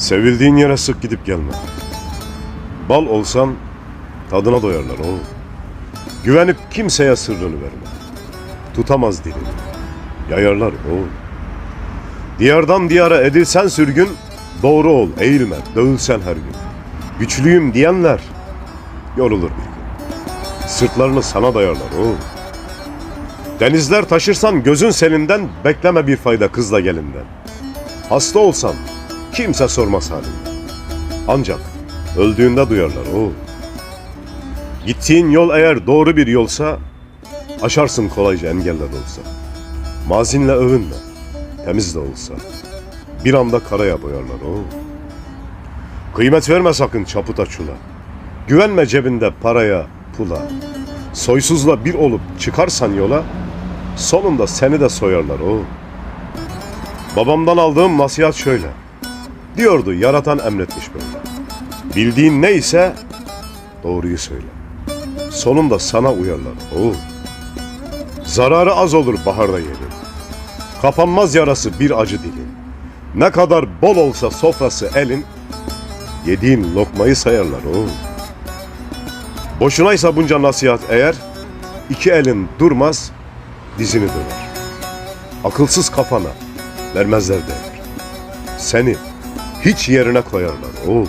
Sevildiğin yere sık gidip gelme. Bal olsan tadına doyarlar oğlum. Güvenip kimseye sırrını verme. Tutamaz dilini. Yayarlar oğlum. Diyardan diyara edilsen sürgün, doğru ol, eğilme, dövülsen her gün. Güçlüyüm diyenler yorulur bir gün. Sırtlarını sana dayarlar oğlum. Denizler taşırsan gözün selinden, bekleme bir fayda kızla gelinden. Hasta olsan kimse sormaz halinden. Ancak öldüğünde duyarlar oğul. Gittiğin yol eğer doğru bir yolsa, aşarsın kolayca engeller olsa. Mazinle övünme, temiz de olsa. Bir anda karaya boyarlar oğul. Kıymet verme sakın çaputa çula. Güvenme cebinde paraya, pula. Soysuzla bir olup çıkarsan yola, sonunda seni de soyarlar oğul. Babamdan aldığım nasihat şöyle. Diyordu yaratan emretmiş böyle. Bildiğin neyse doğruyu söyle. Sonunda sana uyarlar oğul. Zararı az olur baharda yerin. Kapanmaz yarası bir acı dilin. Ne kadar bol olsa sofrası elin, yediğin lokmayı sayarlar oğul. Boşunaysa bunca nasihat eğer, iki elin durmaz, dizini döner. Akılsız kafana vermezler değer. Seni hiç yerine koyarlar oğul.